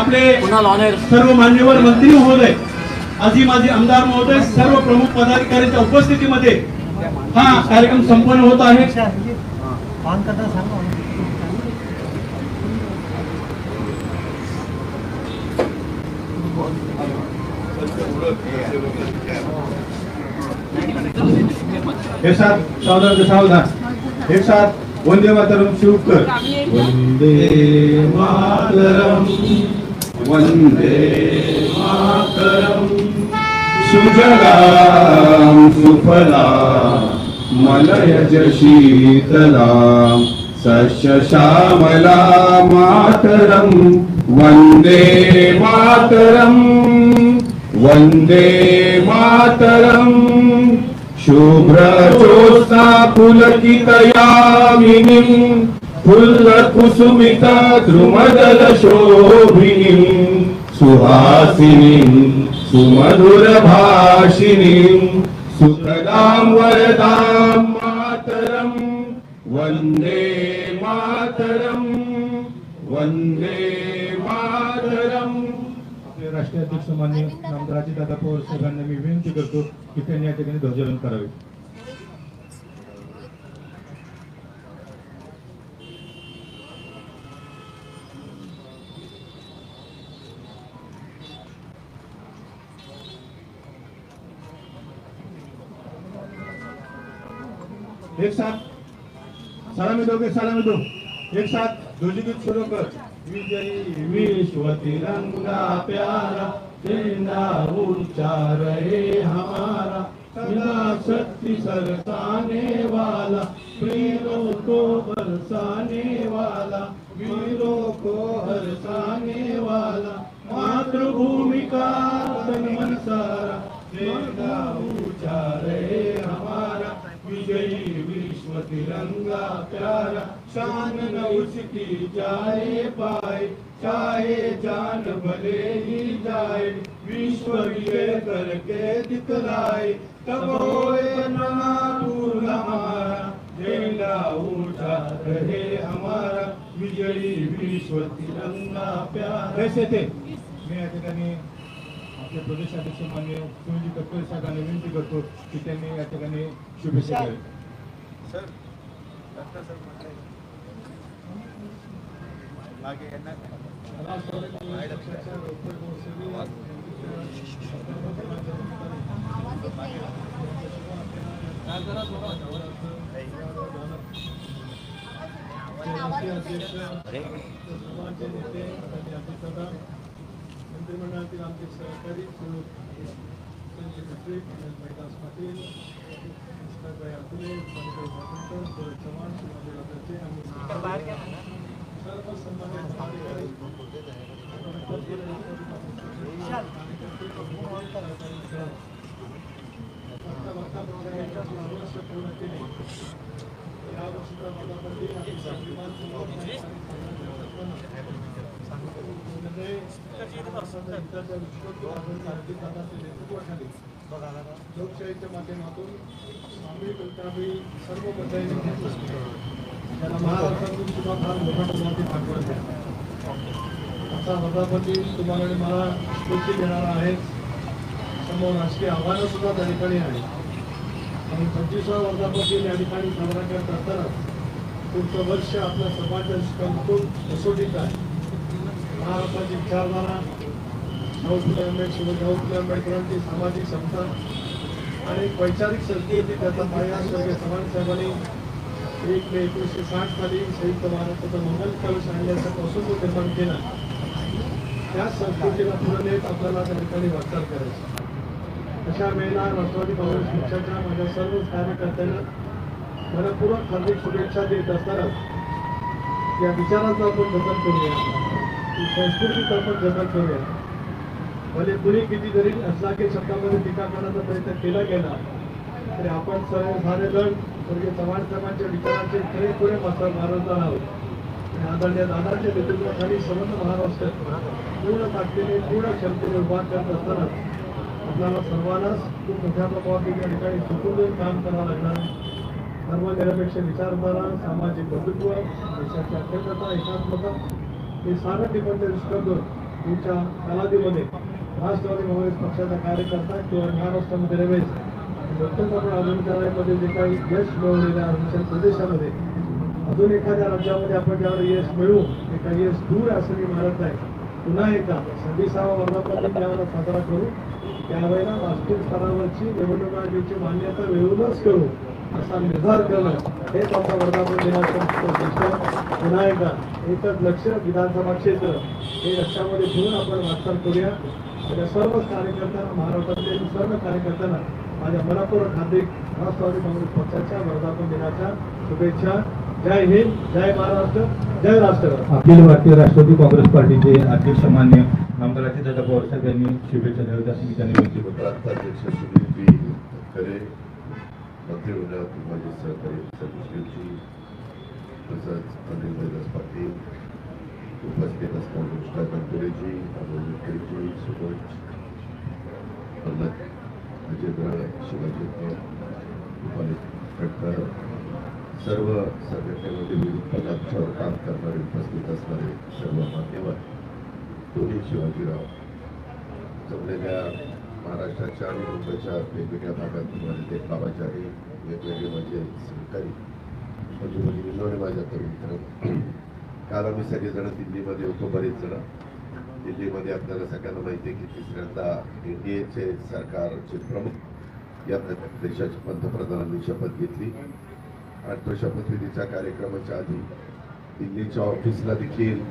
आपले सर्व मान्यवर मंत्री महोदय आजी माजी आमदार महोदय सर्व प्रमुख पदाधिकाऱ्यांच्या उपस्थितीमध्ये हा कार्यक्रम संपन्न होत आहे. एक साथ सावधान सावधान. एक साथ वंदे मातरम शिवकर. वंदे मातरम. वन्दे मातरम्। सुजलाम सुफला मलयज शीतला सस्य मातरम् वन्दे मातरम् वन्दे मातरम्। शुभ्रजोत्सा शुभ्रजोत्स्ना फुल्लकुसुमित द्रुमदल शोभिनीं सुहासिनीं सुमधुरभाषिणीं सुखदां वरदां मातरं वंदे मातरं वंदे मातरम्। आपले राष्ट्रीय अध्यक्ष मान्य नामदाराजी दादा पवार साहेबांना मी विनंती करतो की त्यांनी या ठिकाणी ध्वजारोहण करावे. एक साथ। सलामी दोगे सलामी दो एक साथ। ध्वजगीत शुरू कर विजयी विश्व तिरंगा प्यारा झंडा ऊँचा रहे हमारा। सदा शक्ति सरसाने वाला, वीरों को बरसाने वाला, वीरों को हरसाने वाला। मातृभूमि का तन मन सारा झंडा ऊँचा रहे विजयी विश्व तिरंगा प्यारा. शान न उसकी जाए पाए चाहे जान भले ही जाए विश्व विजय करके दिखलाए तब होए नापूर हमारा झंडा ऊंचा रहे हमारा विजयी विश्व तिरंगा प्यारा कैसे थे मी या ठिकाणी आपले प्रदेशाध्यक्ष मान्य सुनीलजी तटकरे साहेबांना विनंती करतो की त्यांनी या ठिकाणी शुभेच्छा नेते आणि अध्यक्षता मंत्रिमंडळातील आमचे सहकारी श्री संजय खत्री मैदास पाटील कृष्णाबाई अतुले मणिभाई भाकुंकर सुरेश चव्हाण शिवाजी आणि सर्व सन्मानित पदाधिकारी आवश्यक पूर्ण केली या वर्षीचा वर्धापन दिन आपली स्वाभिमान लोकशाहीच्या माध्यमातून स्वामी कल्पनाबाई सर्व बदलायला त्याला महाराष्ट्रातून सुद्धा फार मोठ्या प्रमाणात पाठवत आहे असा वर्धापती तुम्हाला मला स्फूर्ती देणारा आहे समोर राजकीय आव्हानं सुद्धा त्या ठिकाणी आहे आणि पंचवीसवा वर्धापती या ठिकाणी साजरा करत असताना पुढचं वर्ष आपल्या समाजाच्या दृष्टिकोनातून कसोटीत आहे. महाराष्ट्राची विचारधारा शाहू फुले आंबेडकर शिवशाहू फुले आंबेडकरांची सामाजिक क्षमता आणि वैचारिक संस्कृती त्याचा पाया स्वर्गीय चव्हाण साहेबांनी एक मे एकोणीसशे साठ साली संयुक्त महाराष्ट्राचा मंगल कलश आणण्याचा पासून निर्माण केला. त्या संस्कृतीला पुढे नेत आपल्याला त्या ठिकाणी वाटचाल करायची. अशा वेळेला राष्ट्रवादी काँग्रेस पक्षाच्या माझ्या सर्व कार्यकर्त्यांना मनपूर्वक हार्दिक शुभेच्छा देत असतानाच या विचाराचं आपण जतन करूया. ही संस्कृतीचं आपण जतन करूया. भले कुणी किती जरी असला की शब्दामध्ये टीका करण्याचा प्रयत्न केला गेला तरी आपण सर्व सारे जण स्वर्गीय चव्हाण साहेबांच्या विचारांचे पुरे पुरे मात्र महाराष्ट्र आहोत. आणि आदरणीय दादाच्या नेतृत्वाखाली समर्थ महाराष्ट्र पूर्ण ताकदीने पूर्ण क्षमतेने उभा करत असताना आपल्याला सर्वांनाच खूप मोठ्या प्रभावात या ठिकाणी झुकून काम करावं लागणार. आहे. धर्मनिरपेक्ष विचारधारा सामाजिक बंधुत्व देशाची अखंडता एकात्मता हे सारं टिकवण्याचे करून तुमच्या कालावधीमध्ये राष्ट्रवादी काँग्रेस पक्षाचा कार्यकर्ता किंवा महाराष्ट्रामध्ये रमेश. नुकतंच आपण अरुणकरामध्ये जे काही यश मिळवलेलं अरुणाचल प्रदेशामध्ये. अजून एखाद्या राज्यामध्ये आपण ज्यावर यश मिळवू ते काही यश दूर असं मी मानत नाही. पुन्हा एकदा सव्वीसावा वर्धापन दिन साजरा करू त्यावेळेला राष्ट्रीय स्तरावरची निवडणूक आयोगाची मान्यता मिळवूनच करू असा निर्धार करणं हेच आमचा वर्धापन दिनाचं उद्दिष्ट आहे. पुन्हा एकदा एकच लक्ष विधानसभा क्षेत्र. हे लक्षामध्ये ठेवून आपण वाटचाल करूया. माझ्या सर्व कार्यकर्त्यांना महाराष्ट्रातील सर्व कार्यकर्त्यांना माझ्या मनापूर्वक हार्दिक राष्ट्रवादी काँग्रेस पक्षाच्या वर्धापन दिनाच्या शुभेच्छा. जय हिंद जय महाराष्ट्र जय राष्ट्र अखिल भारतीय राष्ट्रवादी काँग्रेस पार्टीचे अध्यक्ष मान्य आमदार दादा पवार साहेब यांनी शुभेच्छा द्याव्यात असं मी त्यांनी विनंती करतो खरे मंत्रिमंडळात माझे सहकारी सचिवजी तसंच अनिल बैलास पाटील उपस्थित असणारे कृष्णा कंटोरेजी अमोल विखेजी सुबोध पल्लक अजिंद्र शिवाजी रुपाली खटकर सर्व संघटनेमध्ये विविध पदांच्यावर काम करणारे उपस्थित असणारे सर्व मान्यवर दोन्ही शिवाजीराव जमलेल्या महाराष्ट्राच्या आणि मुंबईच्या वेगवेगळ्या भागातून आलेले बाबाचारी वेगवेगळे माझे सहकारी म्हणजे म्हणजे आणि माझ्या मित्र काल आम्ही सगळेजण दिल्लीमध्ये होतो बरेच जण. दिल्लीमध्ये आपल्याला सगळ्यांना माहिती आहे की तिसऱ्यांदा एनडीएचे सरकारचे प्रमुख या देशाच्या पंतप्रधानांनी शपथ घेतली. आणि तो शपथविधीच्या कार्यक्रमाच्या आधी दिल्लीच्या ऑफिसला देखील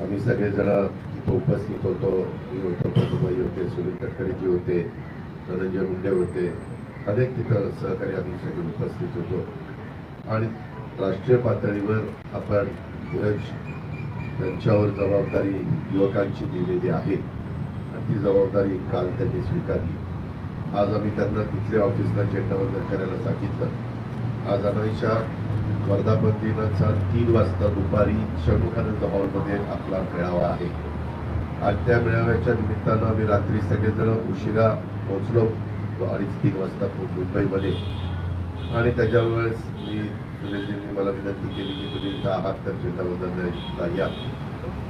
आम्ही सगळेजण तिथं उपस्थित होतो. मी होतो प्रभुभाई होते सुनील तटकरेजी होते धनंजय मुंडे होते. अनेक तिथं सहकारी आम्ही सगळे उपस्थित होतो. आणि राष्ट्रीय पातळीवर आपण धीरज त्यांच्यावर जबाबदारी युवकांची दिलेली आहे. आणि ती जबाबदारी काल त्यांनी स्वीकारली. आज आम्ही त्यांना तिथल्या ऑफिसला झेंडावंदन करायला सांगितलं. आज अनाईच्या वर्धापन दिनाचा तीन वाजता दुपारी शनुखानंद हॉलमध्ये आपला मेळावा आहे. आणि त्या मेळाव्याच्या निमित्तानं आम्ही रात्री सगळेजण उशिरा पोहोचलो अडीच तीन वाजता मुंबईमध्ये. आणि त्याच्यावेळेस मी सुरेशजींनी मला विनंती केली की तुम्ही दहा आहात तर झेंडावंदनला या.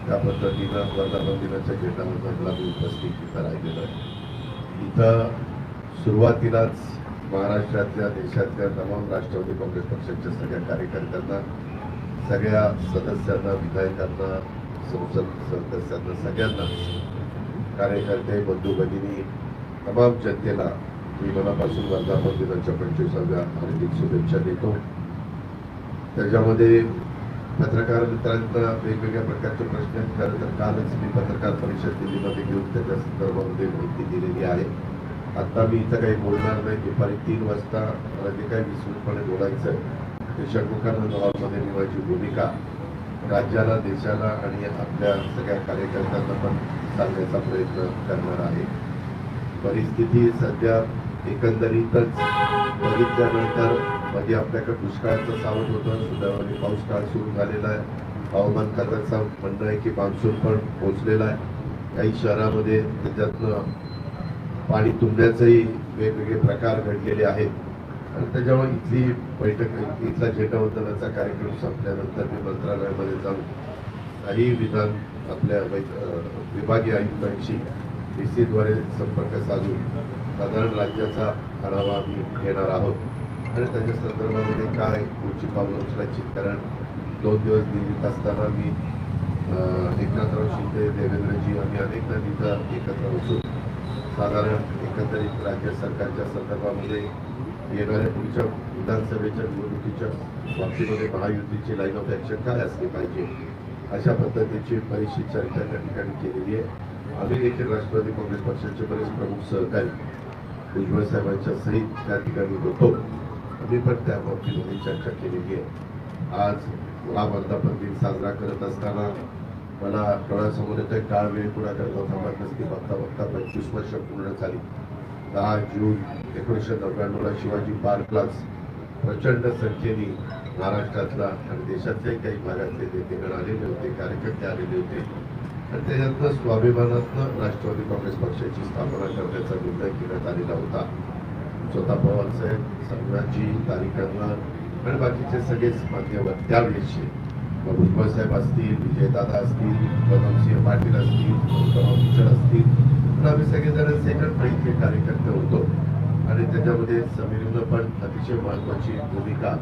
त्या पद्धतीनं वर्धापन दिनाच्या झेंडावंदनला मी उपस्थित इथं राहिलेलं आहे इथं सुरुवातीलाच महाराष्ट्रातल्या देशातल्या तमाम राष्ट्रवादी काँग्रेस पक्षाच्या सगळ्या कार्यकर्त्यांना सगळ्या सदस्यांना विधायकांना संसद सदस्यांना सगळ्यांना कार्यकर्ते बंधू भगिनी तमाम जनतेला मी मनापासून वर्धापन दिनाच्या पंचवीसाव्या हार्दिक शुभेच्छा देतो त्याच्यामध्ये पत्रकार मित्रांना वेगवेगळ्या प्रकारचे प्रश्न आहेत. खरं तर कालच मी पत्रकार परिषद दिल्लीमध्ये घेऊन त्याच्या संदर्भामध्ये माहिती दिलेली आहे आता मी इथं काही बोलणार नाही. दुपारी तीन वाजता मला जे काही विस्तृतपणे बोलायचं आहे ते षण्मुखानंद हॉलमध्ये निवायची भूमिका राज्याला देशाला आणि आपल्या सगळ्या कार्यकर्त्यांना पण सांगण्याचा प्रयत्न करणार आहे. परिस्थिती सध्या एकंदरीतच बघितल्यानंतरमध्ये आपल्याकडे दुष्काळाचं सावध होतं सुद्धा पाऊस काळ सुरू झालेला आहे. हवामान खात्याचं म्हणणं आहे की मान्सून पण पोहोचलेला आहे. काही शहरामध्ये त्याच्यातनं पाणी तुंबण्याचेही वेगवेगळे प्रकार घडलेले आहेत. आणि त्याच्यामुळे इथली बैठक इथला झेंडावंदनाचा कार्यक्रम संपल्यानंतर मी मंत्रालयामध्ये जाऊन काही विधान आपल्या विभागीय आयुक्तांशी डी सीद्वारे संपर्क साधून साधारण राज्याचा आढावा आम्ही घेणार आहोत. आणि त्याच्या संदर्भामध्ये काय पुढची पावलं उचलायची? कारण दोन दिवस दिल्लीत असताना मी एकनाथराव शिंदे देवेंद्रजी आम्ही अनेकदा तिथं एकत्र बसून साधारण एकंदरीत राज्य सरकारच्या संदर्भामध्ये येणाऱ्या पुढच्या विधानसभेच्या निवडणुकीच्या बाबतीमध्ये महायुतीची लाईन ऑफ ॲक्शन काय असली पाहिजे? अशा पद्धतीची बरीचशी चर्चा त्या ठिकाणी केलेली आहे. आम्ही देखील राष्ट्रवादी काँग्रेस पक्षाचे बरेच प्रमुख सहकारी भुजबळ साहेबांच्या सहित त्या ठिकाणी होतो. आम्ही पण त्या बाबतीमध्ये चर्चा केलेली आहे. आज हा वर्धापन दिन साजरा करत असताना मला डोळ्यासमोर येतोय काळ वेळ पुन्हा करता थांबत बघता बघता पंचवीस वर्ष पूर्ण झाली. दहा जून एकोणीसशे नव्याण्णवला शिवाजी पार्कलाच प्रचंड संख्येने महाराष्ट्रातला आणि देशातल्याही काही भागातले नेतेगण आलेले होते कार्यकर्ते आलेले होते. आणि त्याच्यातनं स्वाभिमानातनं राष्ट्रवादी काँग्रेस पक्षाची स्थापना करण्याचा निर्णय घेण्यात आलेला होता. स्वतः पवार साहेब संघाची तारिकांना आणि बाकीचे सगळेच मान्यवर त्यावेळेसचे. भुजबळसाहेब असतील विजयदादा असतील पदमसिंह पाटील असतील आम्ही सगळेजण सेकंड फ्लाईटचे कार्यकर्ते होतो. आणि त्याच्यामध्ये समीरनं पण अतिशय महत्वाची भूमिका.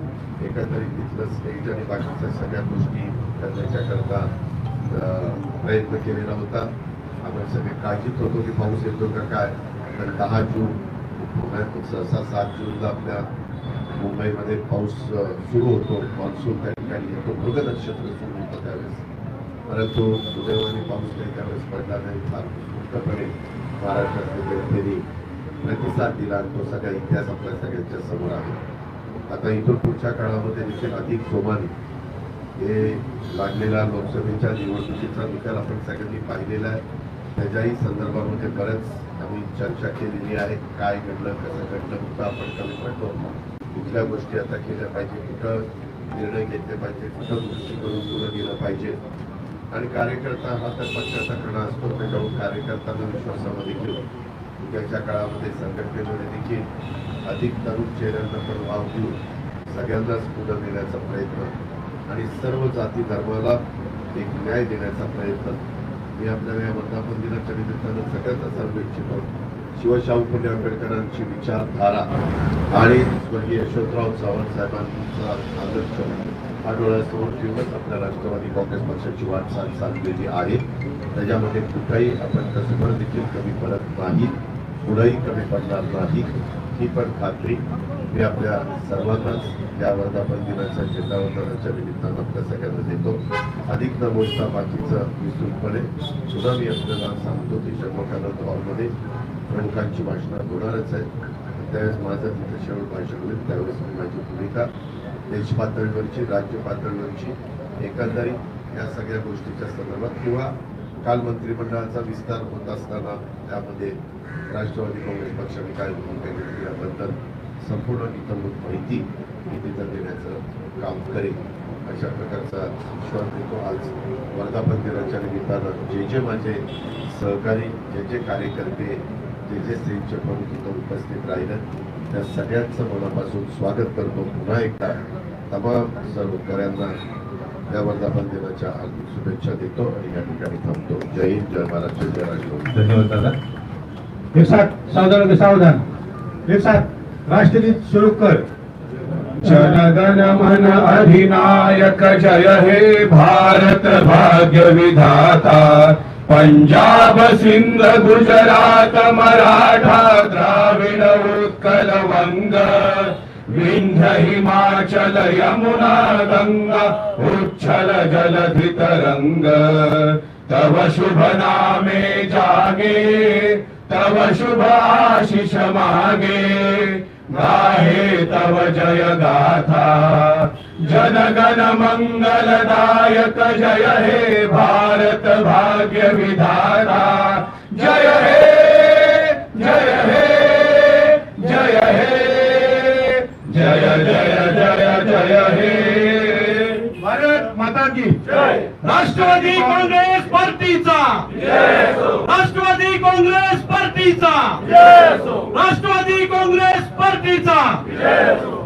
एकंदरीत तिथलं स्टेज आणि बाकीच्या सगळ्या गोष्टी करण्याच्याकरता प्रयत्न केलेला होता. आपण सगळे काळजीत होतो की पाऊस येतो का काय. तर दहा जून सहसा सात जूनला आपल्या मुंबईमध्ये पाऊस सुरू होतो मान्सून त्या ठिकाणी येतो मृग नक्षत्र सुरू होतं त्यावेळेस. परंतु दुर्दैवाने पाऊस नाही त्यावेळेस पडला नाही फार उत्कृष्टपणे महाराष्ट्रातल्या जनतेने प्रतिसाद दिला आणि तो सगळा इतिहास आपल्या सगळ्यांच्या समोर आहे. आता इथून पुढच्या काळामध्ये देखील अधिक सोमाने हे लागलेला लोकसभेच्या निवडणुकीचा निकाल आपण सगळ्यांनी पाहिलेला आहे. त्याच्याही संदर्भामध्ये बरंच आम्ही चर्चा केलेली आहे काय घडलं कसं घडलं कुठं आपण कमी पडलो. कुठल्या गोष्टी आता केल्या पाहिजे कुठं निर्णय घेतले पाहिजे कुठं गोष्टी करून पुढे गेलं पाहिजे. आणि कार्यकर्ता हा तर पक्षाचा कणा असतो त्याच्यावर कार्यकर्त्यांना विश्वासामध्ये घेऊन उद्याच्या काळामध्ये संघटनेमध्ये देखील अधिक तरुण चेहऱ्यांना पण वाव देऊन सगळ्यांनाच पुढे नेण्याचा प्रयत्न आणि सर्व जाती धर्माला एक न्याय देण्याचा प्रयत्न. मी आपल्याला या वर्धापन दिनाच्या निमित्तानं सगळ्यांना सर्व इच्छितो. शिवशाहू फुले आंबेडकरांची विचारधारा आणि स्वर्गीय यशवंतराव चव्हाण साहेबांचा आदर्श हा डोळ्यासमोर ठेवूनच आपल्या राष्ट्रवादी काँग्रेस पक्षाची वाटचाल चाललेली आहे. त्याच्यामध्ये कुठंही आपण कसं देखील कमी पडत नाही पुढंही कमी पडणार नाही. ही पण खात्री मी आपल्या सर्वांनाच या वर्धापन दिनाच्या झेंडावंदनाच्या निमित्तानं आपल्या सगळ्यांना देतो. अधिक न बोलता बाकीचं विस्तृतपणे सुद्धा मी आपल्याला सांगतो की शर्मकानंद हॉलमध्ये प्रमुखांची भाषणं होणारच आहे त्यावेळेस माझं तिथं शेवट भाषण होईल. त्यावेळेस मी माझी भूमिका देश पातळीवरची राज्य पातळीवरची एकंदरीत या सगळ्या गोष्टीच्या संदर्भात किंवा काल मंत्रिमंडळाचा विस्तार होत असताना त्यामध्ये राष्ट्रवादी काँग्रेस पक्षाने काय भूमिका घेतली याबद्दल संपूर्ण इतंभूत माहिती मी तिथं देण्याचं काम करेन. अशा प्रकारचा विश्वास देतो. आज वर्धापन दिनाच्या निमित्तानं जे जे माझे सहकारी जे जे कार्यकर्ते जे जे स्त्रीचे प्रमुख इथं उपस्थित राहिलं. त्या सगळ्यांचं मनापासून स्वागत करतो. पुन्हा एकदा तमाम सर्वकऱ्यांना या वर्धापन दिनाच्या हार्दिक शुभेच्छा देतो आणि या ठिकाणी थांबतो. जय हिंद जय महाराष्ट्र जय राष्ट्रवादी. धन्यवाद दादा. एक साथ सावधान. सावधान एक साथ राष्ट्रगीत सुरू कर. जनगण मन अधिनायक जय हे भारत भाग्य विधाता पंजाब सिंध गुजरात मराठा द्राविड उत्कल वंग विंध्य हिमाचल यमुना गंगा उच्छल जलधि तरंग तव शुभ नामे जागे तव शुभ आशिष मागे। गाहे तव जय गाथा जनगण मंगलदायक जय हे भारत भाग्य विधाता। जय हे जय हे जय हे। जय जय जय जय हे। भारत माता की राष्ट्रवादी काँग्रेस पार्टीचा। राष्ट्रवादी काँग्रेस पार्टीचा. राष्ट्रवादी काँग्रेस पार्टीचा.